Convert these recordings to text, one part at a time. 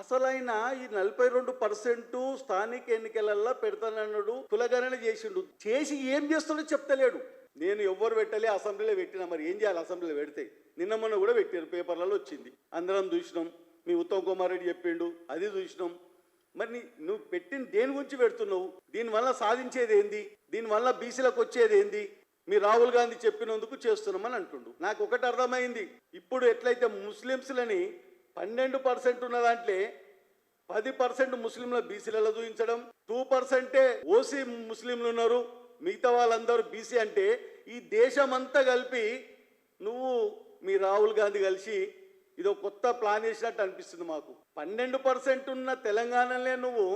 అసలైన ఈ నలభై రెండు పర్సెంట్ స్థానిక ఎన్నికలల్లో పెడతానన్నాడు కులగణన చేసిండు. చేసి ఏం చేస్తాడో చెప్తలేడు. నేను ఎవ్వరు పెట్టలే అసెంబ్లీలో పెట్టినా మరి ఏం చేయాలి అసెంబ్లీలో పెడితే? నిన్న మొన్న కూడా పెట్టారు పేపర్లలో వచ్చింది. అందరం చూసినాం మీ ఉత్తమ్ కుమార్ రెడ్డి చెప్పిండు అది చూసినాం. మరి నువ్వు పెట్టిన దేని గురించి పెడుతున్నావు? దీనివల్ల సాధించేది ఏంది? దీనివల్ల బీసీలకు వచ్చేది ఏంది? మీ రాహుల్ గాంధీ చెప్పినందుకు చేస్తున్నామని అంటుండు. నాకు ఒకటి అర్థమైంది. ఇప్పుడు ఎట్లయితే ముస్లిమ్స్లని పన్నెండు పర్సెంట్ ఉన్న దాంట్లో పది పర్సెంట్ ముస్లింల బీసీలలో చూపించడం టూ పర్సెంటే ఓసీ ముస్లింలు ఉన్నారు. మిగతా వాళ్ళందరూ బీసీ అంటే ఈ దేశం అంతా కలిపి నువ్వు మీ రాహుల్ గాంధీ కలిసి ఇది కొత్త ప్లాన్ చేసినట్టు అనిపిస్తుంది మాకు. పన్నెండు పర్సెంట్ ఉన్న తెలంగాణలో నువ్వు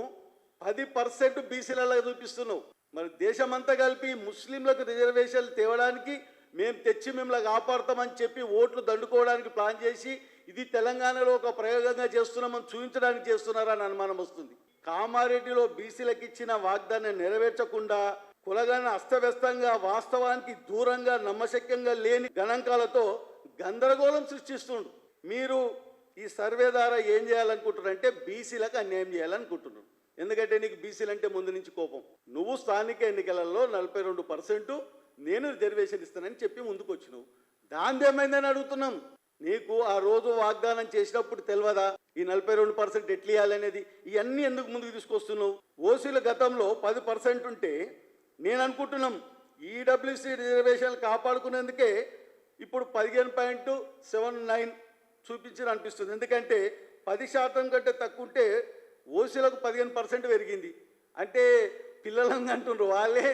పది పర్సెంట్ బీసీలలో చూపిస్తున్నావు. మరి దేశమంతా కలిపి ముస్లింలకు రిజర్వేషన్లు తేవడానికి మేము తెచ్చి మిమ్మల్ని కాపాడతామని చెప్పి ఓట్లు దండుకోవడానికి ప్లాన్ చేసి ఇది తెలంగాణలో ఒక ప్రయోగంగా చేస్తున్నామని చూపించడానికి చేస్తున్నారని అనుమానం వస్తుంది. కామారెడ్డిలో బీసీలకు ఇచ్చిన వాగ్దానం నెరవేర్చకుండా కులగాన అస్తవ్యస్తంగా వాస్తవానికి దూరంగా నమ్మశక్యంగా లేని గణాంకాలతో గందరగోళం సృష్టిస్తుండు. మీరు ఈ సర్వే ద్వారా ఏం చేయాలనుకుంటున్నారంటే బీసీలకు అన్యాయం చేయాలనుకుంటున్నారు. ఎందుకంటే నీకు బీసీలు అంటే ముందు నుంచి కోపం. నువ్వు స్థానిక ఎన్నికలలో నలభై రెండు పర్సెంట్ నేను రిజర్వేషన్ ఇస్తానని చెప్పి ముందుకు వచ్చినావు దాంది ఏమైందని అడుగుతున్నాం? నీకు ఆ రోజు వాగ్దానం చేసినప్పుడు తెలియదా ఈ నలభై రెండు పర్సెంట్ ఎట్లా ఇవ్వాలనేది ఇవన్నీ ఎందుకు ముందుకు తీసుకొస్తున్నావు? ఓసీల గతంలో పది పర్సెంట్ ఉంటే నేను అనుకుంటున్నాం ఈడబ్ల్యూసీ రిజర్వేషన్లు కాపాడుకునేందుకే ఇప్పుడు పదిహేను పాయింట్ సెవెన్ నైన్ చూపించిన అనిపిస్తుంది. ఎందుకంటే పది శాతం కంటే తక్కువ ఉంటే ఓసీలకు పదిహేను పర్సెంట్ పెరిగింది. అంటే పిల్లలను అంటున్నారు. వాళ్ళే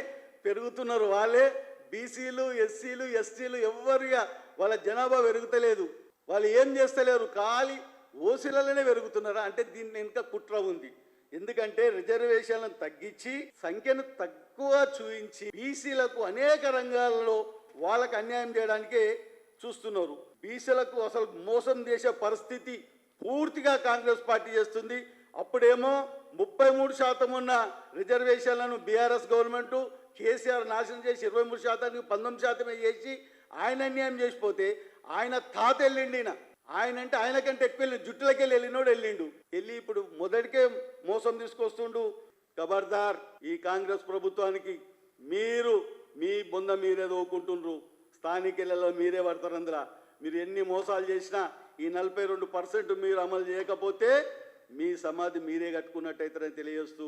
పెరుగుతున్నారు. వాళ్ళే బీసీలు ఎస్సీలు ఎస్టీలు ఎవరిగా వాళ్ళ జనాభా పెరుగుతలేదు. వాళ్ళు ఏం చేస్తలేరు? ఖాళీ ఓసీలలోనే పెరుగుతున్నారా? అంటే దీని వెనుక కుట్ర ఉంది. ఎందుకంటే రిజర్వేషన్లను తగ్గించి సంఖ్యను తక్కువ చూపించి బీసీలకు అనేక రంగాలలో వాళ్ళకు అన్యాయం చేయడానికే చూస్తున్నారు. బీసీలకు అసలు మోసం చేసే పరిస్థితి పూర్తిగా కాంగ్రెస్ పార్టీ చేస్తుంది. అప్పుడేమో ముప్పై మూడు శాతం ఉన్న రిజర్వేషన్లను బీఆర్ఎస్ గవర్నమెంట్ కేసీఆర్ నాశనం చేసి ఇరవై మూడు శాతానికి పంతొమ్మిది శాతమే చేసి ఆయన అన్యాయం చేసిపోతే ఆయన తాత వెళ్ళిండి ఈయన. ఆయన అంటే ఆయనకంటే ఎక్కువ వెళ్ళి జుట్టులకి వెళ్ళి వెళ్ళినోడు వెళ్ళిండు. వెళ్ళి ఇప్పుడు మొదటికే మోసం తీసుకొస్తుండు. ఖబర్దార్ ఈ కాంగ్రెస్ ప్రభుత్వానికి మీరు మీ బొంద మీరే దోకుంటుండ్రు. స్థానికలలో మీరే పడతారు అందులో. మీరు ఎన్ని మోసాలు చేసినా ఈ నలభై రెండు పర్సెంట్ మీరు అమలు చేయకపోతే మీ సమాధి మీరే కట్టుకున్నట్టయితారని తెలియజేస్తూ